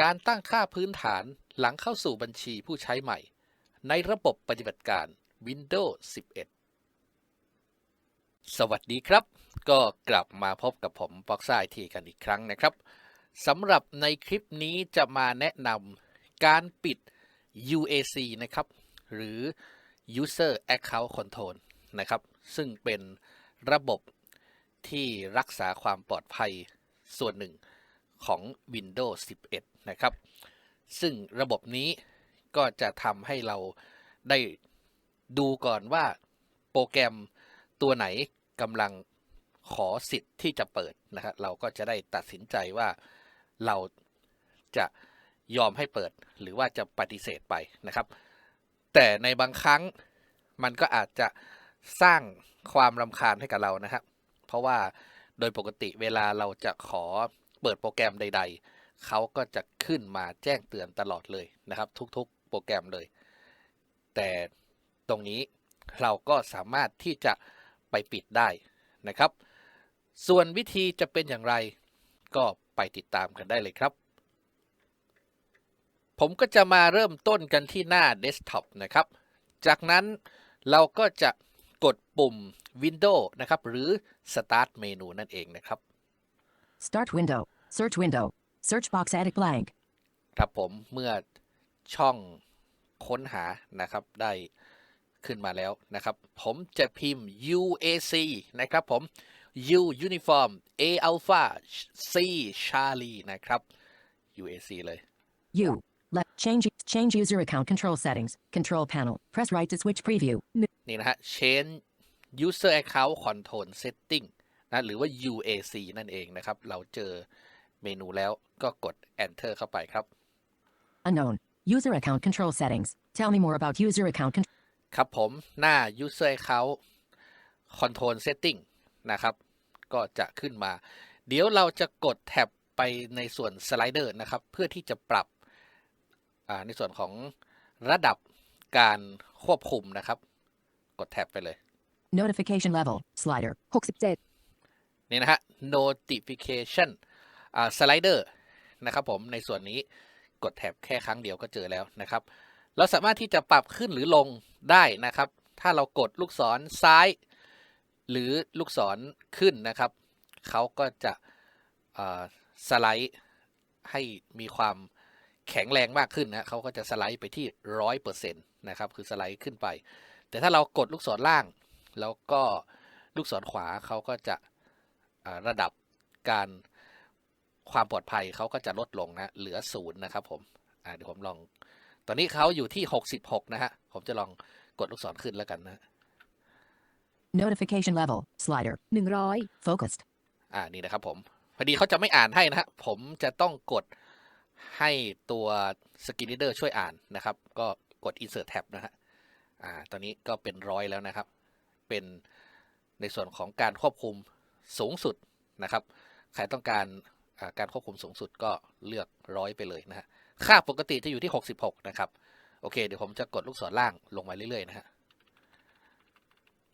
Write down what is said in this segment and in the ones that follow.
การตั้งค่าพื้นฐานหลังเข้าสู่บัญชีผู้ใช้ใหม่ ในระบบปฏิบัติการ Windows 11 สวัสดีครับ ก็กลับมาพบกับผมปอกซ่าทีกันอีกครั้งนะครับสำหรับในคลิปนี้จะมาแนะนำการปิด UAC นะครับ หรือ User Account Control นะครับ ซึ่งเป็นระบบที่รักษาความปลอดภัยส่วนหนึ่ง ของ Windows 11 นะครับ ซึ่งระบบนี้ก็จะทำให้เราได้ดูก่อนว่าโปรแกรมตัวไหนกำลังขอสิทธิ์ที่จะเปิดนะครับเราก็จะได้ตัดสินใจว่าเราจะยอมให้เปิดหรือว่าจะปฏิเสธไปนะครับ แต่ในบางครั้งมันก็อาจจะสร้างความรำคาญให้กับเรานะครับ เพราะว่าโดยปกติเวลาเราจะขอ เปิดโปรแกรมใด ๆ เขาก็จะขึ้นมาแจ้งเตือนตลอดเลยนะครับ ทุกๆโปรแกรมเลย แต่ตรงนี้เราก็สามารถที่จะไปปิดได้นะครับ ส่วนวิธีจะเป็นอย่างไรก็ไปติดตามกันได้เลยครับ ผมก็จะมาเริ่มต้นกันที่หน้าเดสก์ท็อปนะครับ จากนั้นเราก็จะกดปุ่ม Windows นะครับ หรือ Start เมนูนั่นเองนะครับ Start window. Search window. Search box added blank. ครับผมเมื่อช่องค้นหานะครับได้ขึ้นมาแล้วนะครับ ผมจะพิมพ์ UAC นะครับผม U Uniform A Alpha C Charlie นะครับ UAC เลย U. Left. Change. Change user account control settings. Control panel. Press right to switch preview. N- นี่นะฮะ Change User Account Control Setting นะหรือว่า UAC นั่นเองนะครับ เราเจอเมนูแล้วก็กด Enter เข้าไปครับ Unknown. User account control settings. Tell me more about user account control. ครับผมหน้า User Account Control Setting นะครับ ก็จะขึ้นมา เดี๋ยวเราจะกดแท็บไปในส่วนสไลเดอร์นะครับ เพื่อที่จะปรับอ่าในส่วนของระดับการควบคุมนะครับ กดแท็บไปเลย Notification level. Slider. 67. นี่นะฮะ notification อ่าสไลเดอร์นะครับผมในส่วนนี้กดแท็บแค่ครั้งเดียวก็เจอแล้วนะครับ เราสามารถที่จะปรับขึ้นหรือลงได้นะครับ ถ้าเรากดลูกศรซ้าย หรือลูกศรขึ้นนะครับ เขาก็จะสไลด์ให้มีความแข็งแรงมากขึ้นนะเขาก็จะสไลด์ไปที่ร้อยเปอร์เซ็นต์นะครับคือสไลด์ขึ้นไป แต่ถ้าเรากดลูกศรล่าง แล้วก็ลูกศรขวาเขาก็จะ ระดับการความปลอดภัยเขาก็จะลดลงนะเหลือศูนย์นะครับผมอ่าเดี๋ยวผมลอง ตอนนี้เขาอยู่ที่ 66 นะฮะ ผมจะลองกดลูกศรขึ้นแล้วกันนะ Notification level. Slider. 100. Focused. อ่านี่นะครับผม พอดีเขาจะไม่อ่านให้นะฮะ ผมจะต้องกดให้ตัวสกินเดอร์ช่วยอ่านนะครับ ก็กด insert tab นะฮะ อ่า ตอนนี้ก็เป็นร้อยแล้วนะครับ เป็นในส่วนของการควบคุม สูงสุดนะครับ ใครต้องการอ่าการควบคุมสูงสุดก็เลือกร้อยไปเลยนะฮะ ค่าปกติจะอยู่ที่ 66 นะครับ โอเค เดี๋ยวผมจะกดลูกศรล่างลงมาเรื่อยๆนะฮะ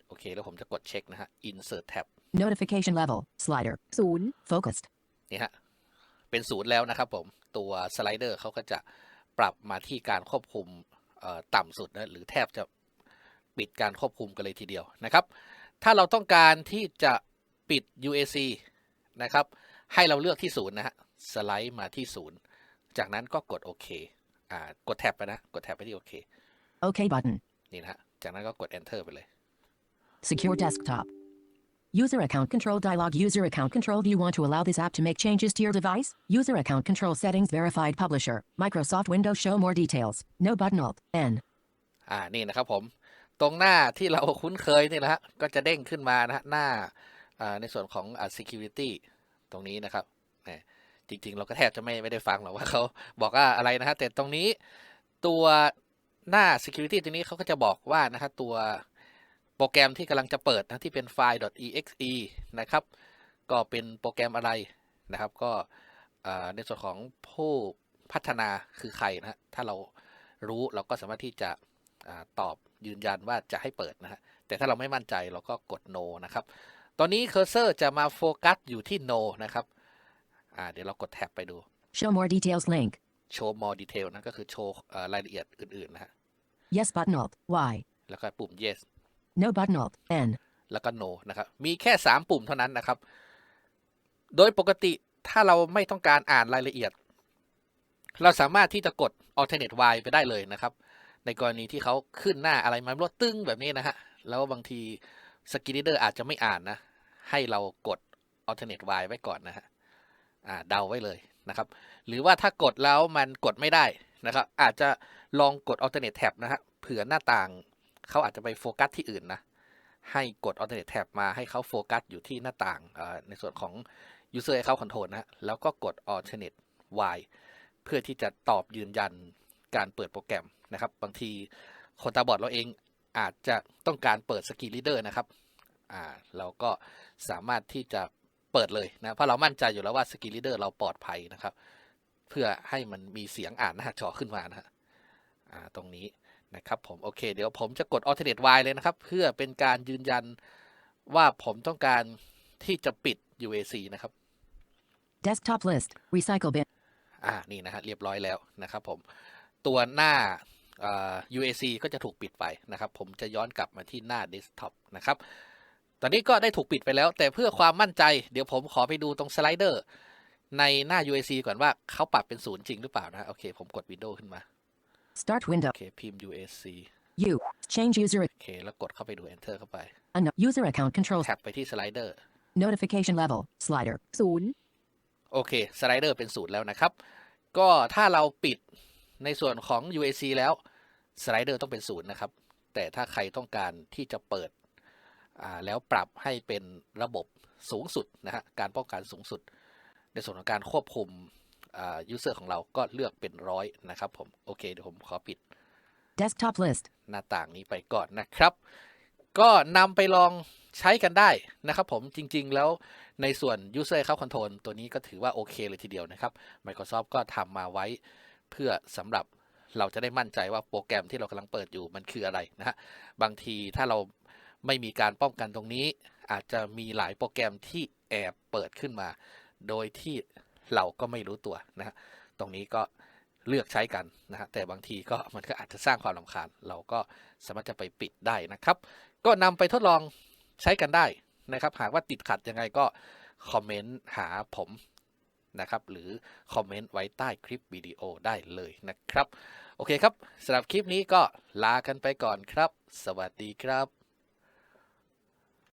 โอเค แล้วผมจะกดเช็คนะฮะ insert tab Notification level. Slider. 0. Focused. นี่ฮะ เป็นศูนย์แล้วนะครับผม ตัวสไลเดอร์เขาก็จะปรับมาที่การควบคุมเอ่อต่ำสุดนะหรือแทบจะปิดการควบคุมกันเลยทีเดียวนะครับ ถ้าเราต้องการที่จะ ปิด UAC นะครับ ให้เราเลือกที่ศูนย์นะฮะ สไลด์มาที่ศูนย์ จากนั้นก็กดโอเค อ่า กดแท็บไปนะ กดแท็บไปที่โอเค OK button. นี่นะฮะ จากนั้นก็กด enter ไปเลย Secure desktop. User account control dialog. User account control. Do you want to allow this app to make changes to your device? User account control settings. Verified publisher. Microsoft Windows. Show more details. No button. Alt. N. อ่า นี่นะครับผม ตรงหน้าที่เราคุ้นเคยนี่นะฮะ ก็จะเด้งขึ้นมานะฮะ หน้าอ่า ในส่วนของ security ตรงนี้นะครับจริง ๆ เราก็แทบจะไม่ไม่ได้ฟังหรอกว่าเขาบอกว่าอะไรนะฮะแต่ตรงนี้ตัวหน้า security ตรงนี้เขาก็จะบอกว่านะฮะตัวโปรแกรมที่กำลังจะเปิดนะที่เป็นไฟล์ .exe นะครับ ก็เป็นโปรแกรมอะไรนะครับ ก็ในส่วนของผู้พัฒนาคือใครนะถ้าเรารู้เราก็สามารถที่จะอตอบยืนยันว่าจะให้เปิดนะฮะแต่ถ้าเราไม่มั่นใจเราก็กด no นะครับ ตอนนี้เคอร์เซอร์จะมาโฟกัสอยู่ที่ no นะครับอ่าเดี๋ยวเรากดแท็บไปดู Show more details link. show more detail นะก็คือโชว์เอ่อรายละเอียดอื่นๆนะฮะ Yes button Alt Y. แล้วก็ปุ่ม yes No button Alt N. แล้วก็ no นะครับ มีแค่ 3 ปุ่มเท่านั้นนะครับ โดยปกติถ้าเราไม่ต้องการอ่านรายละเอียด เราสามารถที่จะกด alternate y ไปได้เลยนะครับ ในกรณีที่เขาขึ้นหน้าอะไรมาลวดตึ้งแบบนี้นะฮะ แล้วบางที สกิลเดอร์อาจจะไม่อ่านนะ ให้เรากด alternate y ไว้ก่อนนะฮะเดาไว้เลยนะครับ หรือว่าถ้ากดแล้วมันกดไม่ได้นะครับ อาจจะลองกด alternate tab นะฮะเผื่อหน้าต่างเขาอาจจะไปโฟกัสที่อื่นนะ ให้กด alternate tab มาให้เขาโฟกัสอยู่ที่หน้าต่างในส่วนของ user account control นะฮะแล้วก็กด alternate y เพื่อที่จะตอบยืนยันการเปิดโปรแกรมนะครับ บางทีคนตาบอดเราเอง อาจจะต้องการเปิด Skill Reader นะครับอ่าเราก็สามารถที่จะเปิดเลยนะเพราะเรามั่นใจอยู่แล้วว่า Skill Reader เราปลอดภัยนะครับ เพื่อให้มันมีเสียงอ่านหน้าจอขึ้นมานะฮะอ่าตรงนี้นะครับผมโอเค เดี๋ยวผมจะกด alternate y เลยนะครับ เพื่อเป็นการยืนยันว่าผมต้องการที่จะปิด UAC นะครับ Desktop list. Recycle bin. อ่านี่นะฮะเรียบร้อยแล้วนะครับผม ตัวหน้าเอ่อ UAC ก็จะถูกปิดไปนะครับ ผมจะย้อนกลับมาที่หน้า Desktop นะครับ ตอนนี้ก็ได้ถูกปิดไปแล้ว แต่เพื่อความมั่นใจ เดี๋ยวผมขอไปดูตรงสไลเดอร์ในหน้า UAC ก่อนว่าเขาปรับเป็นศูนย์จริงหรือเปล่านะฮะโอเค ผมกด Windows ขึ้นมา Start window. โอเค พิมพ์ UAC U. Change user. โอเค แล้วกดเข้าไปดู Enter เข้าไป Un- user account controls. แท็บไปที่สไลเดอร์ Notification level. Slider. 0. โอเค สไลเดอร์เป็นศูนย์แล้วนะครับ ก็ถ้าเราปิด ในส่วนของ UAC แล้วสไลเดอร์ต้องเป็นศูนย์นะครับ แต่ถ้าใครต้องการที่จะเปิดอ่าแล้วปรับให้เป็นระบบสูงสุดนะฮะการป้องกันสูงสุด ในส่วนของการควบคุมอ่ายูเซอร์ของเราก็เลือกเป็นร้อยนะครับผม โอเค เดี๋ยวผมขอปิด Desktop list. หน้าต่างนี้ไปก่อนนะครับ ก็นำไปลองใช้กันได้นะครับผมจริงๆแล้วในส่วน User Account Control ตัวนี้ก็ถือว่าโอเคเลยทีเดียวนะครับ Microsoft ก็ทำมาไว้ เพื่อสำหรับเราจะได้มั่นใจว่าโปรแกรมที่เรากำลังเปิดอยู่มันคืออะไรนะฮะบางทีถ้าเราไม่มีการป้องกันตรงนี้ อาจจะมีหลายโปรแกรมที่แอบเปิดขึ้นมา โดยที่เราก็ไม่รู้ตัวนะฮะตรงนี้ก็เลือกใช้กันนะฮะแต่บางทีก็มันก็อาจจะสร้างความรำคาญ เราก็สามารถจะไปปิดได้นะครับ ก็นำไปทดลองใช้กันได้นะครับ หากว่าติดขัดยังไงก็คอมเมนต์หาผม นะครับ หรือคอมเมนต์ไว้ใต้คลิปวิดีโอได้เลยนะครับ โอเคครับสำหรับคลิปนี้ก็ลากันไปก่อนครับ สวัสดีครับ